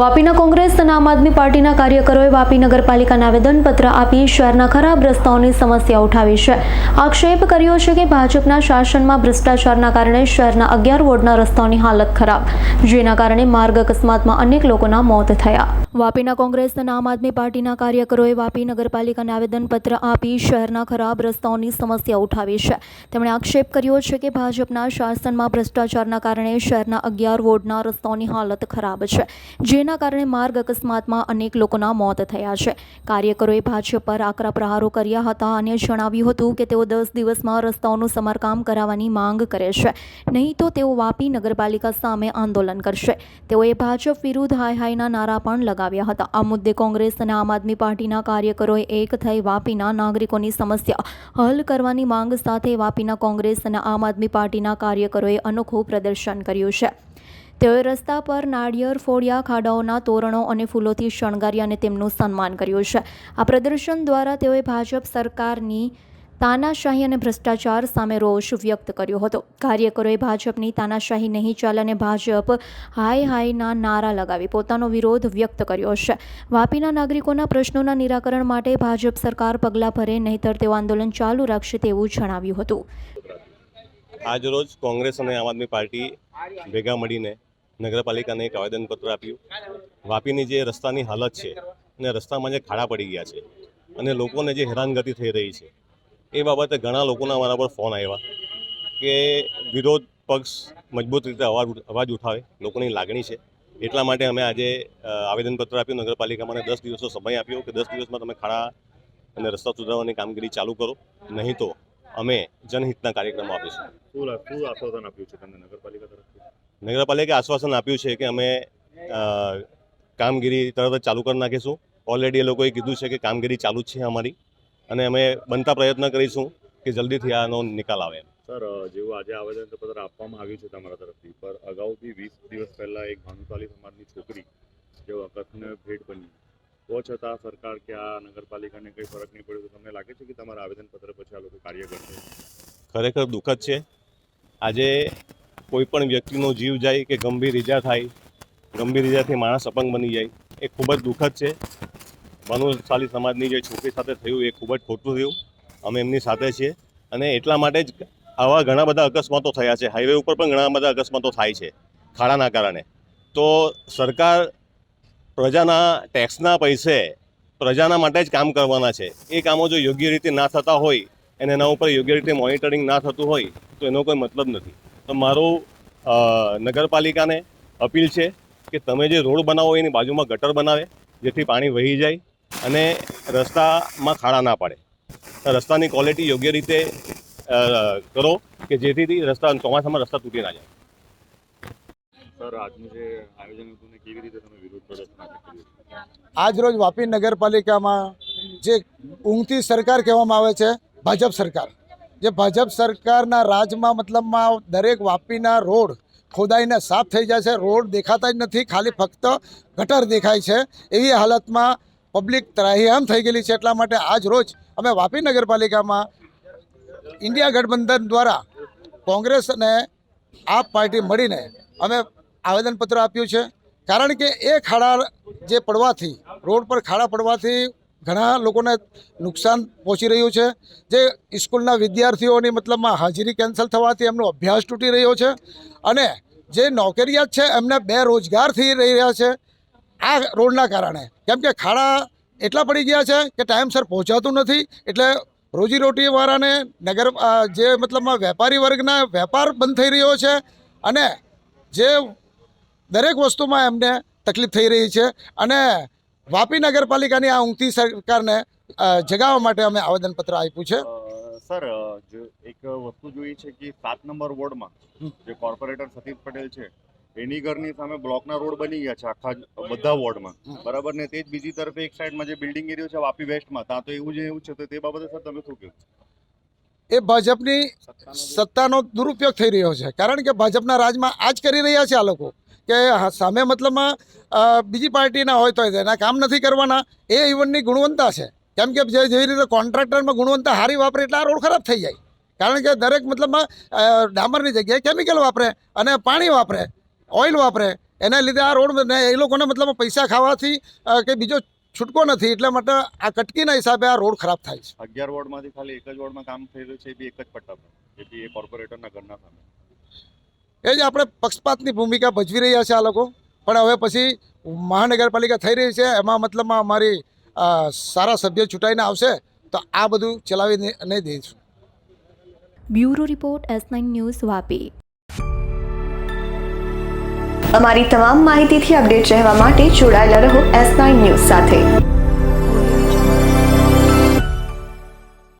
વાપીના કોંગ્રેસ અને આમ આદમી પાર્ટીના કાર્યકરોએ વાપી નગરપાલિકાને આવેદનપત્ર આપી શહેરના ખરાબ રસ્તાઓની સમસ્યા ઉઠાવી છે. આક્ષેપ કર્યો છે કે ભાજપના શાસનમાં ભ્રષ્ટાચારના કારણે શહેરના અગિયાર વોર્ડના રસ્તાઓની હાલત ખરાબ, જેના કારણે માર્ગ અકસ્માતમાં અનેક લોકોના મોત થયા. વાપીના કોંગ્રેસ અને આમ આદમી પાર્ટીના કાર્યકરોએ વાપી નગરપાલિકાને આવેદનપત્ર આપી શહેરના ખરાબ રસ્તાઓની સમસ્યા ઉઠાવી છે. તેમણે આક્ષેપ કર્યો છે કે ભાજપના શાસનમાં ભ્રષ્ટાચારના કારણે શહેરના અગિયાર વોર્ડના રસ્તાઓની હાલત ખરાબ છે જેના કારણે માર્ગ અકસ્માતમાં અનેક લોકોના મોત થયા છે. કાર્યકરોએ ભાજપ પર આકરા પ્રહારો કર્યા હતા અને જણાવ્યું હતું કે તેઓ દસ દિવસમાં રસ્તાઓનું સમારકામ કરાવવાની માંગ કરે છે. નહીં તો તેઓ વાપી નગરપાલિકા સામે આંદોલન કરશે. તેઓએ ભાજપ વિરુદ્ધ હાય હાયના નારા પણ લગાવ્યા હતા. આ મુદ્દે કોંગ્રેસ અને આમ આદમી પાર્ટીના કાર્યકરોએ એક થઈ વાપીના નાગરિકોની સમસ્યા હલ કરવાની માંગ સાથે વાપીના કોંગ્રેસ અને આમ આદમી પાર્ટીના કાર્યકરોએ અનોખું પ્રદર્શન કર્યું છે. તેઓએ રસ્તા પર નાળિયેર ફોડિયા, ખાડાઓના તોરણો અને ફૂલોથી શણગારી અને તેમનું સન્માન કર્યું છે. આ પ્રદર્શન દ્વારા તેઓએ ભાજપ સરકારની તાનાશાહી અને ભ્રષ્ટાચાર સામે રોષ વ્યક્ત કર્યો હતો. કાર્યકરોએ ભાજપની તાનાશાહી નહીં ચાલે અને ભાજપ હાય હાયના નારા લગાવી પોતાનો વિરોધ વ્યક્ત કર્યો છે. વાપીના નાગરિકોના પ્રશ્નોના નિરાકરણ માટે ભાજપ સરકાર પગલાં ભરે, નહીંતર તેઓ આંદોલન ચાલુ રાખશે તેવું જણાવ્યું હતું. આજરોજ કોંગ્રેસ અને આમ આદમી પાર્ટી ભેગા મળીને નગરપાલિકાને એક આવેદનપત્ર આપ્યું. વાપીની જે રસ્તાની હાલત છે અને રસ્તામાં જે ખાડા પડી ગયા છે અને લોકોને જે હેરાનગતિ થઈ રહી છે, એ બાબતે ઘણા લોકોના મારા પર ફોન આવ્યા કે વિરોધ પક્ષ મજબૂત રીતે અવાજ અવાજ ઉઠાવે, લોકોની લાગણી છે. એટલા માટે અમે આજે આવેદનપત્ર આપ્યું, નગરપાલિકામાં અને દસ દિવસનો સમય આપ્યો કે દસ દિવસમાં તમે ખાડા અને રસ્તા સુધારવાની કામગીરી ચાલુ કરો, નહીં તો અમે જનહિતના કાર્યક્રમો આપીશું. શું આશ્વાસન આપ્યું છે તમને નગરપાલિકા તરફથી? નગરપાલિકાએ આશ્વાસન આપ્યું છે કે અમે કામગીરી તરત જ ચાલુ કરી નાખીશું. ઓલરેડી એ લોકોએ કીધું છે કે કામગીરી ચાલુ જ છે અમારી અને અમે બનતા પ્રયત્ન કરીશું કે જલ્દીથી આનો નિકાલ આવે. સર જેવું આજે આવેદનપત્ર આપવામાં આવ્યું છે તમારા તરફથી પર અગાઉથી વીસ દિવસ પહેલાં એક ભાનુશાલી સમાજની છોકરી જે અકસ્માતને ભેટ બની. તો છતાં સરકાર કે આ નગરપાલિકાને કંઈ ફરક નહીં પડ્યો તો તમને લાગે છે કે તમારા આવેદનપત્ર પછી આ લોકો કાર્ય કરશે? ખરેખર દુઃખદ છે. આજે કોઈ પણ વ્યક્તિનો જીવ જાય કે ગંભીર ઈજા થાય, ગંભીર ઈજાથી માણસ અપંગ બની જાય, એ ખૂબ જ દુઃખદ છે. ભાનુશાલી સમાજની જે છોકરી સાથે થયું એ ખૂબ જ ખોટું થયું. અમે એમની સાથે છીએ અને એટલા માટે જ આવા ઘણા બધા અકસ્માતો થયા છે. હાઈવે ઉપર પણ ઘણા બધા અકસ્માતો થાય છે, ખાડાના કારણે. તો સરકાર પ્રજાના ટેક્સના પૈસે પ્રજાના માટે જ કામ કરવાના છે. એ કામો જો યોગ્ય રીતે ના થતા હોય અને એના ઉપર યોગ્ય રીતે મોનિટરિંગ ના થતું હોય, તો એનો કોઈ મતલબ નથી. તો મારું નગરપાલિકાને અપીલ છે કે તમે જે રોડ બનાવો એની બાજુમાં ગટર બનાવે જેથી પાણી વહી જાય અને રસ્તામાં ખાડા ના પાડે. રસ્તાની ક્વોલિટી યોગ્ય રીતે કરો કે જેથી રસ્તા ચોમાસામાં રસ્તા તૂટી ના જાય. સર આજનું જે આયોજન હતું કેવી રીતે તમે વિરોધ પ્રદર્શન આજે કર્યું આજરોજ વાપી નગરપાલિકામાં જે ઊંઘતી સરકાર કહેવામાં આવે છે ભાજપ સરકાર. જે ભાજપ સરકારના રાજમાં મતલબમાં દરેક વાપીના રોડ ખોદાઈને સાફ થઈ જાય છે. રોડ દેખાતા જ નથી, ખાલી ફક્ત ગટર દેખાય છે. એવી હાલતમાં પબ્લિક ત્રાહિયામ થઈ ગયેલી છે. એટલા માટે આજ રોજ અમે વાપી નગરપાલિકામાં ઇન્ડિયા ગઠબંધન દ્વારા કોંગ્રેસ અને આપ પાર્ટી મળીને અમે આવેદનપત્ર આપ્યું છે. કારણ કે એ ખાડા જે પડવાથી, રોડ પર ખાડા પડવાથી ઘણા લોકોને નુકસાન પહોંચી રહ્યું છે. જે સ્કૂલના વિદ્યાર્થીઓની મતલબમાં હાજરી કેન્સલ થવાથી એમનો અભ્યાસ તૂટી રહ્યો છે અને જે નોકરિયાત છે એમને બેરોજગાર થઈ રહી રહ્યા છે આ રોડના કારણે. કેમ કે ખાડા એટલા પડી ગયા છે કે ટાઈમસર પહોંચાતું નથી એટલે રોજીરોટીવાળાને નગર જે મતલબમાં વેપારી વર્ગના વેપાર બંધ થઈ રહ્યો છે અને જે દરેક વસ્તુમાં એમને તકલીફ થઈ રહી છે અને વાપી નગરપાલિકાની આ ઊંઘતી સરકારને જગાવવા માટે અમે આવેદનપત્ર આપ્યું છે. સર એક વસ્તુ જોઈએ છે કે સાત નંબર વોર્ડમાં જે કોર્પોરેટર સતીશ પટેલ છે એની ઘરની સામે બ્લોકના રોડ બની ગયા છે આખા બધા વોર્ડમાં. બરાબર ને? તે જ બીજી તરફે એક સાઈડમાં જે બિલ્ડિંગ એરિયો છે વાપી વેસ્ટમાં ત્યાં તો એવું જ એવું છે તો તે બાબતે સર તમે શું કહ્યું એ ભાજપની સત્તાનો દુરુપયોગ થઈ રહ્યો છે. કારણ કે ભાજપના રાજમાં આ જ કરી રહ્યા છે આ લોકો. કે સામે મતલબમાં બીજી પાર્ટીના હોય તો એના કામ નથી કરવાના. એ ઇવનની ગુણવત્તા છે. કેમ કે જેવી રીતે કોન્ટ્રાક્ટરમાં ગુણવત્તા સારી વાપરે એટલે આ રોડ ખરાબ થઈ જાય. કારણ કે દરેક મતલબમાં ડામરની જગ્યાએ કેમિકલ વાપરે અને પાણી વાપરે, ઓઇલ વાપરે. એના લીધે આ રોડ એ લોકોને મતલબ પૈસા ખાવાથી કે બીજો છૂટકો નથી. એટલા માટે આ કટકીના હિસાબે આ રોડ ખરાબ થાય છે. અગિયાર વોર્ડમાંથી ખાલી એક જ વોર્ડમાં કામ થઈ રહ્યું છે, એ બી એક જ પટ્ટા પર એ બી એ કોર્પોરેટરના ઘરના સામે. એ જ આપણે પક્ષપાતની ભૂમિકા ભજવી રહ્યા છે આ લોકો. પણ હવે પછી મહાનગરપાલિકા થઈ રહી છે એમાં મતલબમાં અમારી સારા સભ્ય ચૂંટાઈને આવશે તો આ બધું ચલાવી નહીં દઈશું. Bureau report S nine news Vapi. અમારી તમામ માહિતીથી અપડેટ રહેવા માટે જોડાયેલા રહો એસ નાઇન ન્યૂઝ સાથે.